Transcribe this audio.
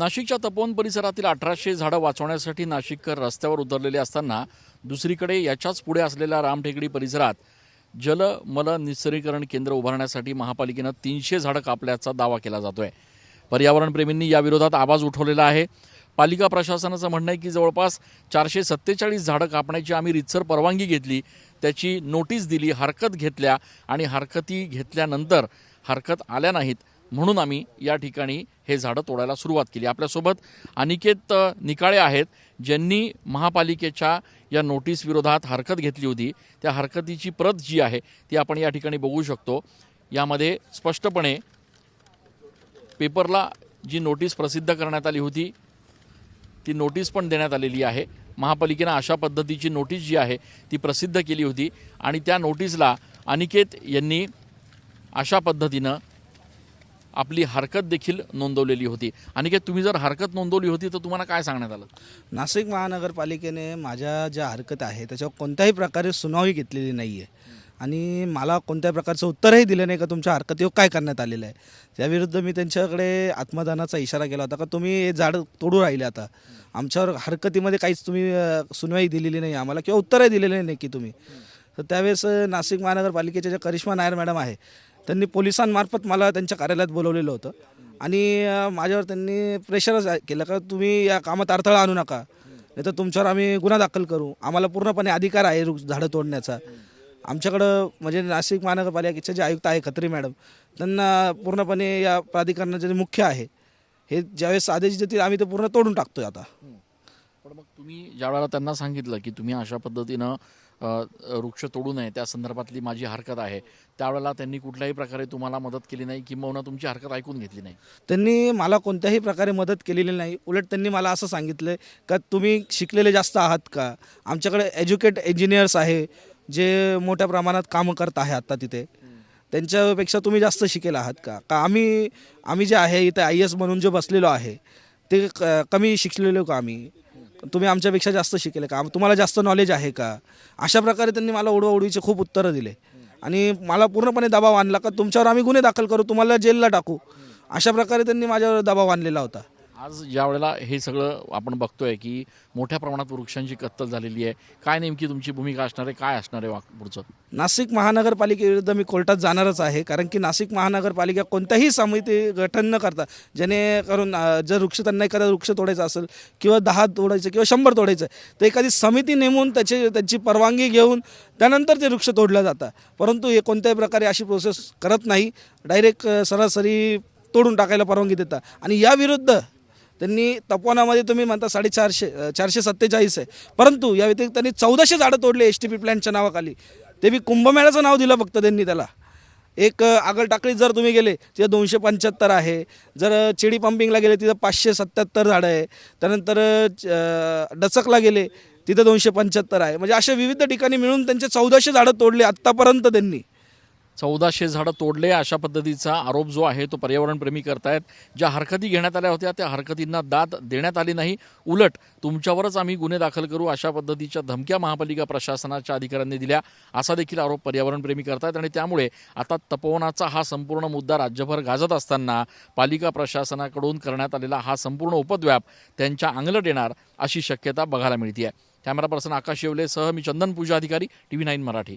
नाशिकच्या तपोवन परिसरातील अठराशे झाडं वाचवण्यासाठी नाशिककर रस्त्यावर उतरलेले असताना दुसरीकडे याच्याच पुढे असलेल्या रामटेकडी परिसरात जल मल निसरीकरण केंद्र उभारण्यासाठी महापालिकेनं तीनशे झाडं कापल्याचा दावा केला जातोय. पर्यावरणप्रेमींनी याविरोधात आवाज उठवलेला आहे. पालिका प्रशासनाचं म्हणणं आहे की जवळपास चारशे सत्तेचाळीस झाडं कापण्याची आम्ही रितसर परवानगी घेतली. त्याची नोटीस दिली हरकत घेतल्या आणि हरकती घेतल्यानंतर हरकत आल्या नाहीत. म्हणून आम्ही या ठिकाणी हे झाडं तोडायला सुरुवात केली. आपल्यासोबत अनिकेत निकाळे आहेत ज्यांनी महापालिकेच्या या नोटीस विरोधात हरकत घेतली होती. त्या हरकतीची प्रत जी आहे ती आपण या ठिकाणी बघू शकतो. यामध्ये स्पष्टपणे पेपरला जी नोटीस प्रसिद्ध करण्यात आली होती ती नोटीस पण देण्यात आलेली आहे. महापालिकेनं अशा पद्धतीची नोटीस जी आहे ती प्रसिद्ध केली होती. आणि त्या नोटीसला अनिकेत यांनी अशा पद्धतीनं आपली हरकत देखील नोंदवलेली होती. अनिकेत तुम्ही जर हरकत नोंदवली होती तर तुम्हाला काय सांगण्यात आलं? नाशिक महानगरपालिकेने माझ्या ज्या हरकत आहे त्याच्यावर कोणत्याही प्रकारे सुनावणी घेतलेली नाही आहे आणि मला कोणत्याही प्रकारचं उत्तरही दिलं नाही का तुमच्या हरकतीवर हो, काय करण्यात आलेलं आहे? त्याविरुद्ध मी त्यांच्याकडे आत्मदानाचा इशारा केला होता का तुम्ही हे झाडं तोडू राहिले आता? आमच्यावर हरकतीमध्ये काहीच तुम्ही सुनवाई दिलेली नाही आम्हाला किंवा उत्तरही दिलेले नाही की तुम्ही. तर त्यावेळेस नाशिक महानगरपालिकेच्या ज्या करिश्मा नायर मॅडम आहे त्यांनी पोलिसांमार्फत मला त्यांच्या कार्यालयात बोलवलेलं होतं. आणि माझ्यावर त्यांनी प्रेशरच आहे- केलं का तुम्ही या कामात अडथळा आणू नका. नाही तर तुमच्यावर आम्ही गुन्हा दाखल करू. आम्हाला पूर्णपणे अधिकार आहे वृक्ष- झाडं तोडण्याचा. आमच्याकडं म्हणजे नाशिक महानगरपालिकेचे जे आयुक्त आहे खत्री मॅडम त्यांना पूर्णपणे या प्राधिकरणाचे जे मुख्य आहे हे ज्यावेळेस आदेश देतील आम्ही ते पूर्ण तोडून टाकतोय आता. पण मग तुम्ही ज्या वेळेला त्यांना सांगितलं की तुम्ही अशा पद्धतीनं वृक्ष तोडू नये त्या संदर्भातली माझी हरकत आहे. त्यावेळेला त्यांनी कुठल्याही प्रकारे तुम्हाला मदत केली नाही किंबहुना तुमची हरकत ऐकून घेतली नाही. त्यांनी मला कोणत्याही प्रकारे मदत केलेली नाही. उलट त्यांनी मला असं सांगितलं का तुम्ही शिकलेले जास्त आहात का? आमच्याकडे एज्युकेट इंजिनियर्स आहे जे मोठ्या प्रमाणात कामं करत आहे आत्ता तिथे. त्यांच्यापेक्षा तुम्ही जास्त शिकेल आहात का? का आम्ही आम्ही जे आहे इथे आय एस म्हणून जे बसलेलो आहे ते क- कमी शिकलेलो का आम्ही? तुम्ही आमच्यापेक्षा जास्त शिकेले का? तुम्हाला जास्त नॉलेज आहे का? अशा प्रकारे त्यांनी मला उडवाउडवीचे खूप उत्तरं दिले. आणि मला पूर्णपणे दबाव आणला का तुमच्यावर आम्ही गुन्हे दाखल करू तुम्हाला जेलला टाकू. अशा प्रकारे त्यांनी माझ्यावर दबाव आणलेला होता. आज ज्या वेळेला हे सगळं आपण बघतोय की मोठ्या प्रमाणात वृक्षांची कत्तल झालेली आहे काय नेमकी तुमची भूमिका असणार आहे काय असणार आहे पुढचं? नाशिक महानगरपालिकेविरुद्ध मी कोर्टात जाणारच आहे कारण की नाशिक महानगरपालिका कोणत्याही समिती गठन न करता जेणेकरून जर वृक्ष त्यांना एखादा वृक्ष तोडायचा असेल किंवा दहा तोडायचं किंवा शंभर तोडायचं तर एखादी समिती नेमून त्याची त्यांची परवानगी घेऊन त्यानंतर ते वृक्ष तोडलं जातं. परंतु हे कोणत्याही प्रकारे अशी प्रोसेस करत नाही डायरेक्ट सरासरी तोडून टाकायला परवानगी देतात. आणि याविरुद्ध त्यांनी तपोवनामध्ये तुम्ही म्हणता साडेचारशे चारशे सत्तेचाळीस आहे. परंतु या व्यतिरिक्त त्यांनी चौदाशे झाडं तोडले एस टी पी प्लॅनच्या नावाखाली. ते बी कुंभमेळ्याचं नाव दिलं फक्त त्यांनी त्याला. एक आगळ टाकळी जर तुम्ही गेले तिथं दोनशे पंच्याहत्तर आहे. जर चिडी पंपिंगला गेले तिथं पाचशे सत्याहत्तर झाडं आहे. त्यानंतर च- डचकला गेले तिथं दोनशे पंच्याहत्तर आहे. म्हणजे अशा विविध ठिकाणी मिळून त्यांचे चौदाशे झाडं तोडले आत्तापर्यंत त्यांनी. चौदाशे झाडं तोडले अशा पद्धतीचा आरोप जो आहे तो पर्यावरणप्रेमी करतायत. ज्या हरकती घेण्यात आल्या होत्या त्या हरकतींना दाद देण्यात आली नाही. उलट तुमच्यावरच आम्ही गुन्हे दाखल करू अशा पद्धतीच्या धमक्या महापालिका प्रशासनाच्या अधिकाऱ्यांनी दिल्या. असा देखील आरोप पर्यावरणप्रेमी करतायत आणि त्यामुळे आता तपोवनाचा हा संपूर्ण मुद्दा राज्यभर गाजत असताना पालिका प्रशासनाकडून करण्यात आलेला हा संपूर्ण उपद्व्याप त्यांच्या अंगलट येणार अशी शक्यता बघायला मिळते आहे कॅमेरा पर्सन आकाश येवलेसह मी चंदन पूजा अधिकारी टी व्ही नाईन मराठी.